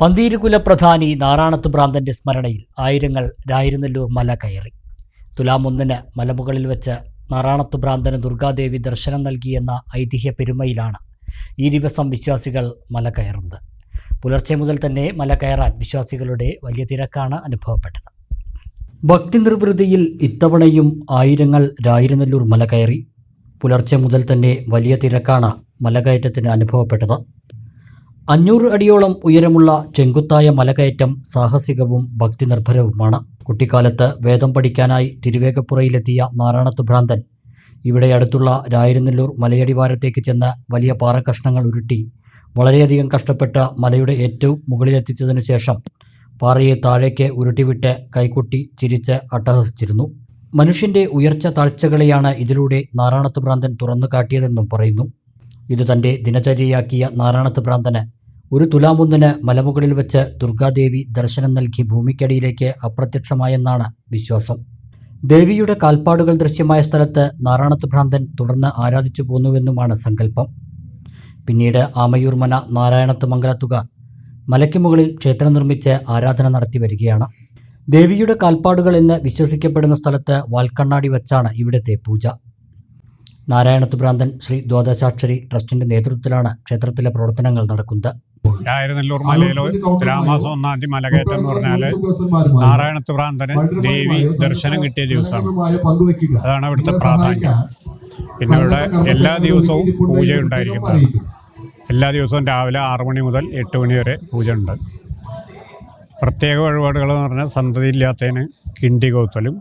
പന്തീരുകുല പ്രധാനി നാറാണത്ത് ഭ്രാന്തന്റെ സ്മരണയിൽ ആയിരങ്ങൾ രായിരുന്നല്ലൂർ മല കയറി. തുലാം ഒന്നിന് മലമുകളിൽ വെച്ച് നാറാണത്ത് ഭ്രാന്തന് ദുർഗാദേവി ദർശനം നൽകിയെന്ന ഐതിഹ്യ പെരുമയിലാണ് ഈ ദിവസം വിശ്വാസികൾ മല കയറുന്നത്. പുലർച്ചെ മുതൽ തന്നെ മല കയറാൻ വിശ്വാസികളുടെ വലിയ തിരക്കാണ് അനുഭവപ്പെട്ടത്. ഭക്തി നിർവൃതിയിൽ ഇത്തവണയും ആയിരങ്ങൾ രായിരുന്നല്ലൂർ മല കയറി. പുലർച്ചെ മുതൽ തന്നെ വലിയ തിരക്കാണ് മലകയറ്റത്തിന് അനുഭവപ്പെട്ടത്. അഞ്ഞൂറ് അടിയോളം ഉയരമുള്ള ചെങ്കുത്തായ മലകയറ്റം സാഹസികവും ഭക്തി നിർഭരവുമാണ് കുട്ടിക്കാലത്ത് വേദം പഠിക്കാനായി തിരുവേഗപ്പുറയിലെത്തിയ നാരായണത്ത് ഭ്രാന്തൻ ഇവിടെ അടുത്തുള്ള രായിരുന്നല്ലൂർ മലയടിവാരത്തേക്ക് ചെന്ന് വലിയ പാറക്കഷ്ണങ്ങൾ ഉരുട്ടി വളരെയധികം കഷ്ടപ്പെട്ട് മലയുടെ ഏറ്റവും മുകളിലെത്തിച്ചതിനു ശേഷം പാറയെ താഴേക്ക് ഉരുട്ടിവിട്ട് കൈകൊട്ടി ചിരിച്ച് അട്ടഹസിച്ചിരുന്നു. മനുഷ്യന്റെ ഉയർച്ച താഴ്ചകളെയാണ് ഇതിലൂടെ നാരായണത്ത് ഭ്രാന്തൻ തുറന്നു കാട്ടിയതെന്നും പറയുന്നു. ഇത് തന്റെ ദിനചര്യയാക്കിയ നാരായണത്ത് ഭ്രാന്തന് ഒരു തുലാമൊന്നിന് മലമുകളിൽ വെച്ച് ദുർഗാദേവി ദർശനം നൽകി ഭൂമിക്കടിയിലേക്ക് അപ്രത്യക്ഷമായെന്നാണ് വിശ്വാസം. ദേവിയുടെ കാൽപ്പാടുകൾ ദൃശ്യമായ സ്ഥലത്ത് നാരായണത്ത് ഭ്രാന്തൻ തുടർന്ന് ആരാധിച്ചു പോന്നുവെന്നുമാണ് സങ്കല്പം. പിന്നീട് ആമയൂർ മന നാരായണത്ത് മംഗലത്തുകാർ മലയ്ക്ക് മുകളിൽ ക്ഷേത്രം നിർമ്മിച്ച് ആരാധന നടത്തി വരികയാണ്. ദേവിയുടെ കാൽപ്പാടുകൾ എന്ന് വിശ്വസിക്കപ്പെടുന്ന സ്ഥലത്ത് വാൽക്കണ്ണാടി വച്ചാണ് ഇവിടുത്തെ പൂജ. നാരായണത്ത് ഭ്രാന്തൻ ശ്രീ ദ്വാദശാക്ഷരി ട്രസ്റ്റിന്റെ നേതൃത്വത്തിലാണ് ക്ഷേത്രത്തിലെ പ്രവർത്തനങ്ങൾ നടക്കുന്നത്. ായിരുന്നല്ലൂർ മലയിലോ തുലാമാസം ഒന്നാം തീയതി മലകയറ്റം എന്ന് പറഞ്ഞാൽ നാരായണത്ത് ഭ്രാന്തന് ദേവി ദർശനം കിട്ടിയ ദിവസമാണ്. അതാണ് അവിടുത്തെ പ്രാധാന്യം. പിന്നെ ഇവിടെ എല്ലാ ദിവസവും പൂജ ഉണ്ടായിരിക്കുന്നതാണ് എല്ലാ ദിവസവും രാവിലെ ആറു മണി മുതൽ എട്ട് മണി വരെ പൂജ ഉണ്ട്. പ്രത്യേക വഴിപാടുകൾ എന്ന് പറഞ്ഞാൽ സന്തതി ഇല്ലാത്തതിന് കിണ്ടി കൗത്തലും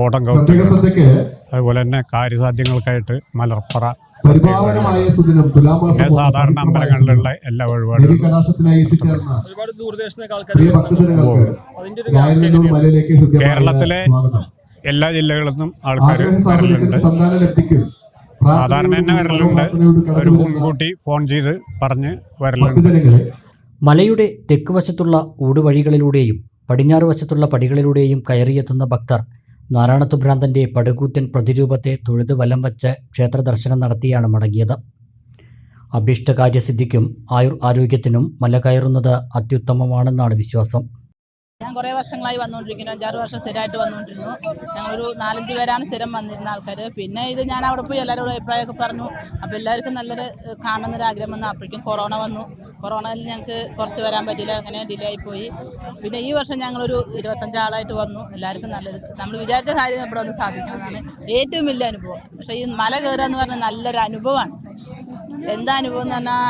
ഓടം കൗത്തലും ശ്രദ്ധയ്ക്ക് അതുപോലെ തന്നെ കാര്യസാധ്യങ്ങൾക്കായിട്ട് മലർപ്പറ. സാധാരണ അമ്പലങ്ങളിലുള്ള എല്ലാ വഴിപാടുകളും. കേരളത്തിലെ എല്ലാ ജില്ലകളിൽ നിന്നും ആൾക്കാർ വരലുണ്ട്. സാധാരണ തന്നെ വരലുണ്ട്. ഒരു മുൻകൂട്ടി ഫോൺ ചെയ്ത് പറഞ്ഞ് വരലുണ്ട്. മലയുടെ തെക്ക് വശത്തുള്ള ഊടുവഴികളിലൂടെയും പടിഞ്ഞാറ് വശത്തുള്ള പടികളിലൂടെയും കയറിയെത്തുന്ന ഭക്തർ നാരായണത്തു ഭ്രാന്തന്റെ പടുകൂറ്റൻ പ്രതിരൂപത്തെ തൊഴുത് വലം വച്ച് ക്ഷേത്ര ദർശനം നടത്തിയാണ് മടങ്ങിയത്. അഭീഷ്ടകാര്യസിദ്ധിക്കും ആയുർ ആരോഗ്യത്തിനും മല കയറുന്നത് അത്യുത്തമമാണെന്നാണ് വിശ്വാസം. ഞാൻ കുറേ വർഷങ്ങളായി വന്നുകൊണ്ടിരിക്കുന്നു. അഞ്ചാറ് വർഷം സ്ഥിരമായിട്ട് വന്നുകൊണ്ടിരുന്നു. ഞങ്ങളൊരു നാലഞ്ച് പേരാണ് സ്ഥിരം വന്നിരുന്ന ആൾക്കാർ പിന്നെ ഇത് ഞാൻ അവിടെ പോയി എല്ലാവരോടും അഭിപ്രായമൊക്കെ പറഞ്ഞു. അപ്പോൾ എല്ലാവർക്കും നല്ലൊരു കാണണമെന്നൊരു ആഗ്രഹം വന്നു. അപ്പോഴേക്കും കൊറോണ വന്നു. കൊറോണയിൽ ഞങ്ങൾക്ക് കുറച്ച് വരാൻ പറ്റില്ല അങ്ങനെ ഡിലേ ആയിപ്പോയി പോയി. പിന്നെ ഈ വർഷം ഞങ്ങളൊരു ഇരുപത്തഞ്ച് ആളായിട്ട് വന്നു. എല്ലാവർക്കും നല്ലത്. നമ്മൾ വിചാരിച്ച കാര്യം ഇവിടെ ഒന്ന് സാധിക്കുന്നതാണ് ഏറ്റവും വലിയ അനുഭവം. പക്ഷേ ഈ മല കയറുക എന്ന് പറഞ്ഞാൽ നല്ലൊരു അനുഭവമാണ്. എന്താ അനുഭവം എന്ന് പറഞ്ഞാൽ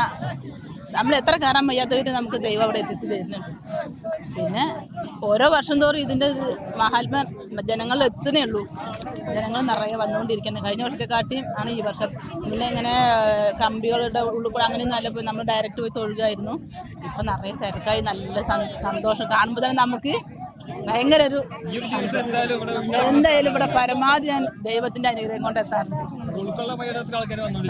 നമ്മൾ എത്ര കയറാൻ വയ്യാത്തവർ നമുക്ക് ദൈവം അവിടെ എത്തിച്ചു തരുന്നുണ്ട്. പിന്നെ ഓരോ വർഷം തോറും ഇതിന്റെ മഹാത്മ ജനങ്ങൾ എത്തുന്നേ ഉള്ളൂ. ജനങ്ങൾ നിറയെ വന്നുകൊണ്ടിരിക്കുന്നത് കഴിഞ്ഞ വർഷത്തെ കാട്ടിയും ആണ് ഈ വർഷം. പിന്നെ ഇങ്ങനെ കമ്പികളുടെ ഉള്ളിൽ കൂടെ അങ്ങനെയൊന്നും അല്ല പോയി നമ്മൾ ഡയറക്റ്റ് പോയി തൊഴുകയായിരുന്നു ഇപ്പം നിറയെ തിരക്കായി നല്ല സന്തോഷം. കാണുമ്പോൾ തന്നെ നമുക്ക് ഭയങ്കര ഒരു എന്തായാലും ഇവിടെ പരമാവധി ഞാൻ ദൈവത്തിന്റെ അനുഗ്രഹം കൊണ്ട് എത്താറുണ്ട്.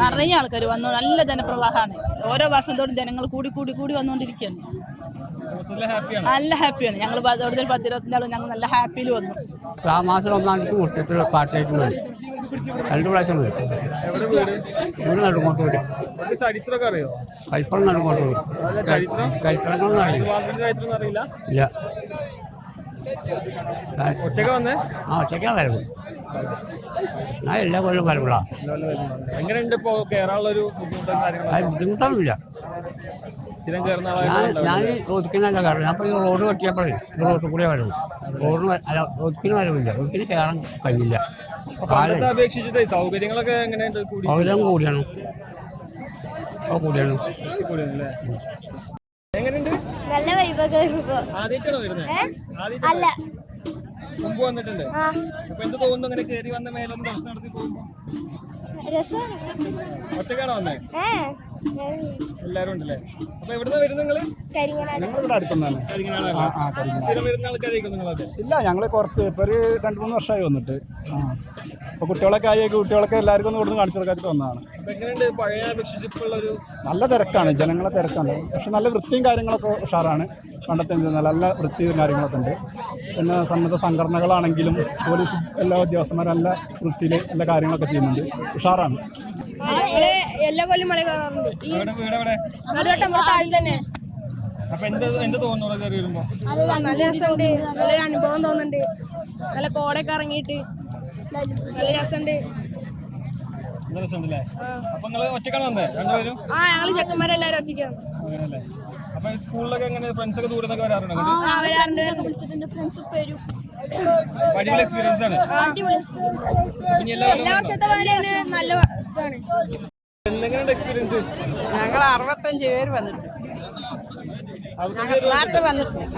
നിറയെ ആൾക്കാർ വന്നു. നല്ല ജനപ്രവാഹമാണ്. ഓരോ വർഷം തോറും ജനങ്ങൾ കൂടി കൂടി കൂടി വന്നുകൊണ്ടിരിക്കുകയാണ്. നല്ല ഹാപ്പിയാണ്? ഞങ്ങൾ കൂടുതൽ പത്ത് ഇരുപത്തിനാളും ഞങ്ങൾ നല്ല ഹാപ്പിയിൽ വന്നു. മാസം ഒന്നാം തീയതി കൊടുത്തിട്ടുള്ള പാട്ടായിട്ട് മതി രണ്ട് പ്രാവശ്യം മതി ഇവിടെ നടുങ്ങോട്ട് വരും ചരിത്രമൊക്കെ അറിയോ? കൽപ്പണം നടുങ്ങോട്ട് വരും കൽപ്പണങ്ങളൊന്നും കൽപ്പണം അറിയില്ല. ഇല്ല. ഒറ്റയ്ക്ക് വന്നേ? ആ ഒറ്റയ്ക്കാണ് വരവ്. ഞാൻ എല്ലാ കൊല്ലം എങ്ങനെയുണ്ട് ഇപ്പോ കേറാനുള്ള ഒരു ബുദ്ധിമുട്ടൊന്നുമില്ല. സ്ഥിരം കയറുന്ന ഞാൻ ഒതുക്കിനല്ല കാരണം. ഞാൻ ഇപ്പോൾ ഈ റോഡ് വെട്ടിയപ്പോഴേ റോഡ് കൂടെ വരും റോഡിന് വ- അല്ല ഒതുക്കിന് വരവില്ല. ഒതുക്കിന് കയറാൻ കഴിയില്ല. അപേക്ഷിച്ചിട്ട് സൗകര്യങ്ങളൊക്കെ എങ്ങനെയുണ്ട്? സൗകര്യം കൂടിയാണ്. കൂടിയാണ്. എങ്ങനെയുണ്ട്? നല്ല അല്ല. മുമ്പ് വന്നിട്ടുണ്ട്. അപ്പൊ എന്ത് തോന്നുന്നു? അങ്ങനെ കേറി വന്ന മേലൊന്ന് ദർശനം നടത്തി പോകുമ്പോ? ഒറ്റക്കാണോ വന്നേ? എല്ലാരും ഉണ്ടല്ലേ? അപ്പൊ എവിടുന്ന വരുന്നത് നിങ്ങൾ? ഞങ്ങളിവിടെ അടുത്തുനിന്നാണ്. കരിങ്ങനാണല്ലേ? സ്ഥിരം വരുന്ന ആൾക്കാരായിരിക്കും നിങ്ങളൊക്കെ. ഇല്ല ഞങ്ങൾ കുറച്ച് ഇപ്പൊ ഒരു രണ്ടു മൂന്ന് വർഷമായി വന്നിട്ട്. ആ. അപ്പൊ കുട്ടികളൊക്കെ ആയി കുട്ടികളൊക്കെ എല്ലാവർക്കും ഒന്ന് ഇവിടുന്ന് കാണിച്ചു കൊടുക്കാത്ത വന്നതാണ്. എങ്ങനെയുണ്ട് പഴയ അപേക്ഷിച്ച് ഇപ്പോൾ നല്ല തിരക്കാണ് ജനങ്ങളെ തിരക്കാണ്. പക്ഷെ നല്ല വൃത്തിയും കാര്യങ്ങളൊക്കെ ഉഷാറാണ് പണ്ടത്തെ നല്ല വൃത്തിയും കാര്യങ്ങളൊക്കെ ഉണ്ട്. പിന്നെ സന്നദ്ധ സംഘടനകളാണെങ്കിലും പോലീസ് എല്ലാ ഉദ്യോഗസ്ഥന്മാരും നല്ല വൃത്തിയിൽ എല്ലാ കാര്യങ്ങളൊക്കെ ചെയ്യുന്നുണ്ട്. ഉഷാറാണ്. എല്ലാ കൊല്ലം മല കയറാറുണ്ട്. നടുവട്ടം താഴെ തന്നെ. അപ്പൊ എന്ത് എന്ത് തോന്നുന്നു കയറി വരുമ്പോ? നല്ല രസമുണ്ട്. നല്ലൊരു അനുഭവം തോന്നുന്നുണ്ട്. നല്ല കോടൊക്കെ ഇറങ്ങിയിട്ട് നല്ല രസമുണ്ട്. നല്ല രസമുണ്ടല്ലേ? അപ്പൊ നിങ്ങൾ ഒറ്റക്കാണ് വന്നേ? രണ്ടുപേരും? ആ ഞങ്ങൾ ചെക്കന്മാരെല്ലാരും ഒറ്റയ്ക്കാണ്. അങ്ങനല്ലേ അപ്പൊ സ്കൂളിലൊക്കെ എങ്ങനെ ഫ്രണ്ട്സ് ഒക്കെ ദൂരെ നിന്നൊക്കെ വരാറുണ്ട് അടിപൊളി എക്സ്പീരിയൻസ് ആണ്. എല്ലാ വർഷത്തെ പോലെയാണ് നല്ല ഇതാണ്. എക്സ്പീരിയൻസ് ഞങ്ങൾ അറുപത്തഞ്ച് പേര് വന്നിട്ടുണ്ട്. നാട്ടിൽ വന്നിട്ടുണ്ട്.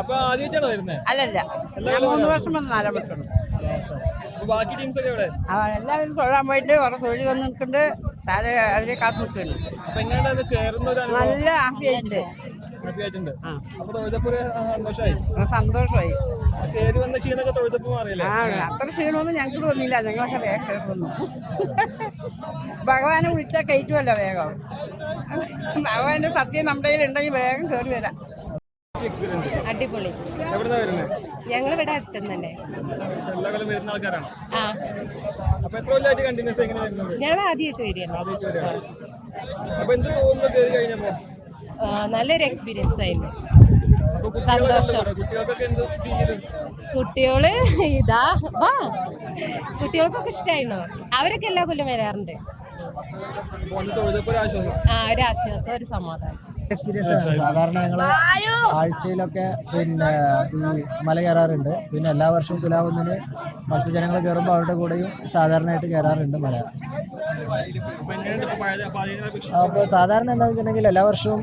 അപ്പൊ ആദ്യമായിട്ടാണോ വരുന്നത് അല്ലല്ല. ഞാൻ മൂന്ന് വർഷം വന്ന് നാലാം വർഷം അപ്പൊ ബാക്കി ടീംസ് ഒക്കെ എവിടെ? എല്ലാവരും തൊഴാൻ പോയിട്ട് കുറെ തൊഴിൽ വന്ന് നിൽക്കുന്നുണ്ട് താഴെ അവരെ കാത്തു നിൽക്കുന്നുണ്ട്. നല്ല ഹാപ്പിയായിട്ടുണ്ട് സന്തോഷമായി? അത്ര ക്ഷീണമൊന്നും ഞങ്ങൾക്ക് തോന്നിയില്ല. ഞങ്ങളൊക്കെ വേഗം കയറുന്നു ഭഗവാനെ വിളിച്ചാൽ കയറ്റുമല്ലോ വേഗം. ഭഗവാന്റെ സത്യം നമ്മുടെ കയ്യിൽ ഉണ്ടെങ്കിൽ വേഗം കയറി വരാം. അടിപൊളി. ഞങ്ങൾ ഇവിടെ വരുന്നത്? ഞങ്ങൾ ആദ്യമായിട്ട് വരികയാണ്. നല്ലൊരു എക്സ്പീരിയൻസ് ആയിരുന്നു. ചെയ്തു കുട്ടികൾ ഇതാ വാ. കുട്ടികൾക്കൊക്കെ ഇഷ്ടമായിരുന്നു അവരൊക്കെ എല്ലാ കൊല്ലം വരാറുണ്ട്. ആ ഒരു ആശ്വാസം ഒരു സമാധാനം. എക്സ്പീരിയൻസ് ആണ്. സാധാരണ ഞങ്ങൾ ആഴ്ചയിലൊക്കെ പിന്നെ ഈ മല കയറാറുണ്ട്. പിന്നെ എല്ലാ വർഷവും തുലാവുന്നതിന് മറ്റു ജനങ്ങൾ കയറുമ്പോൾ അവരുടെ കൂടെയും സാധാരണയായിട്ട് കയറാറുണ്ട് മല. അപ്പോൾ സാധാരണ എന്താ വെച്ചിട്ടുണ്ടെങ്കിൽ എല്ലാ വർഷവും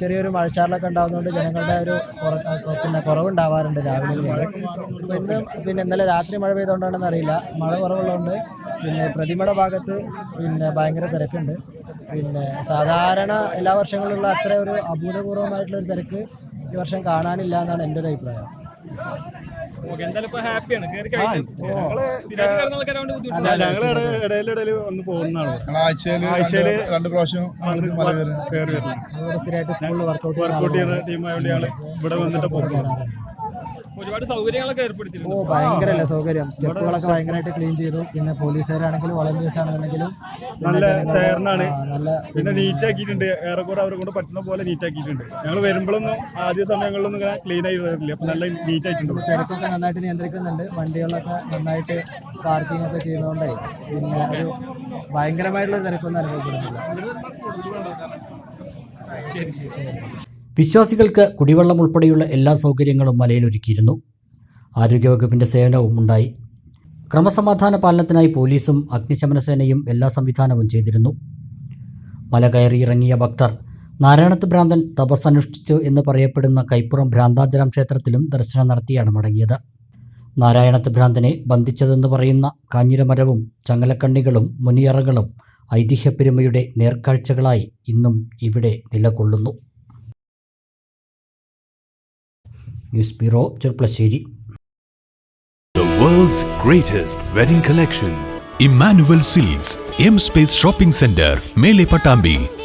ചെറിയൊരു മഴച്ചാറിലൊക്കെ ഉണ്ടാകുന്നതുകൊണ്ട് ജനങ്ങളുടെ ഒരു പിന്നെ കുറവുണ്ടാവാറുണ്ട് രാവിലെ അപ്പോൾ ഇന്ന് പിന്നെ ഇന്നലെ രാത്രി മഴ പെയ്തുകൊണ്ടാണെന്ന് അറിയില്ല. മഴ കുറവുള്ളതുകൊണ്ട് പിന്നെ പ്രതിമയുടെ ഭാഗത്ത് പിന്നെ ഭയങ്കര തിരക്കുണ്ട്. പിന്നെ സാധാരണ എല്ലാ വർഷങ്ങളിലുള്ള അത്ര ഒരു അഭൂതപൂർവമായിട്ടുള്ള ഒരു തിരക്ക് ഈ വർഷം കാണാനില്ല എന്നാണ് എന്റെ ഒരു അഭിപ്രായം. സ്ഥിരമായിട്ട് സ്കൂളിൽ വർക്കൗട്ട് വർക്കൗട്ട് ചെയ്യുന്ന ടീമായോണ്ട് ഇവിടെ വന്നിട്ട് പോകുന്നത് ഒരുപാട് സൗകര്യങ്ങളൊക്കെ ഓ ഭയങ്കരല്ല സൗകര്യം. സ്റ്റെപ്പുകളൊക്കെ ഭയങ്കരമായിട്ട് ക്ലീൻ ചെയ്തു. പിന്നെ പോലീസുകാരാണെങ്കിലും വളണ്ടിയേഴ്സ് ആണെന്നുണ്ടെങ്കിലും നല്ല ചേർന്നാണ് നല്ല പിന്നെ നീറ്റ് ആക്കിയിട്ടുണ്ട് ഏറെക്കുറെ അവരെ കൊണ്ട് പറ്റുന്ന പോലെ നീറ്റ് ആക്കിയിട്ടുണ്ട് ഞങ്ങൾ വരുമ്പോഴൊന്നും ആദ്യ സമയങ്ങളിലൊന്നും ഇങ്ങനെ ക്ലീൻ ആയി വരില്ല അപ്പൊ നല്ല നീറ്റ് ആയിട്ടുണ്ട് തിരക്കൊക്കെ നന്നായിട്ട് നിയന്ത്രിക്കുന്നുണ്ട്. വണ്ടികളൊക്കെ നന്നായിട്ട് പാർക്കിംഗ് ഒക്കെ ചെയ്യുന്നതുകൊണ്ടേ പിന്നെ ഒരു ഭയങ്കരമായിട്ടുള്ള തിരക്കൊന്നും അനുഭവപ്പെടുന്നില്ല. വിശ്വാസികൾക്ക് കുടിവെള്ളം ഉൾപ്പെടെയുള്ള എല്ലാ സൗകര്യങ്ങളും മലയിൽ ഒരുക്കിയിരുന്നു. ആരോഗ്യവകുപ്പിന്റെ സേവനവും ഉണ്ടായി. ക്രമസമാധാന പാലനത്തിനായി പോലീസും അഗ്നിശമന സേനയും എല്ലാ സംവിധാനവും ചെയ്തിരുന്നു. മല കയറി ഇറങ്ങിയ ഭക്തർ നാരായണത്ത് ഭ്രാന്തൻ തപസ്സനുഷ്ഠിച്ചു എന്ന് പറയപ്പെടുന്ന കൈപ്പുറം ഭ്രാന്താചരം ക്ഷേത്രത്തിലും ദർശനം നടത്തിയാണ് മടങ്ങിയത്. നാരായണത്ത് ഭ്രാന്തനെ ബന്ധിച്ചതെന്ന് പറയുന്ന കാഞ്ഞിരമരവും ചങ്ങലക്കണ്ണികളും മുനിയറകളും ഐതിഹ്യപ്പെരുമയുടെ നേർക്കാഴ്ചകളായി ഇന്നും ഇവിടെ നിലകൊള്ളുന്നു. The world's greatest wedding collection. Emmanuel Seeds, M Space Shopping Center, melepatambi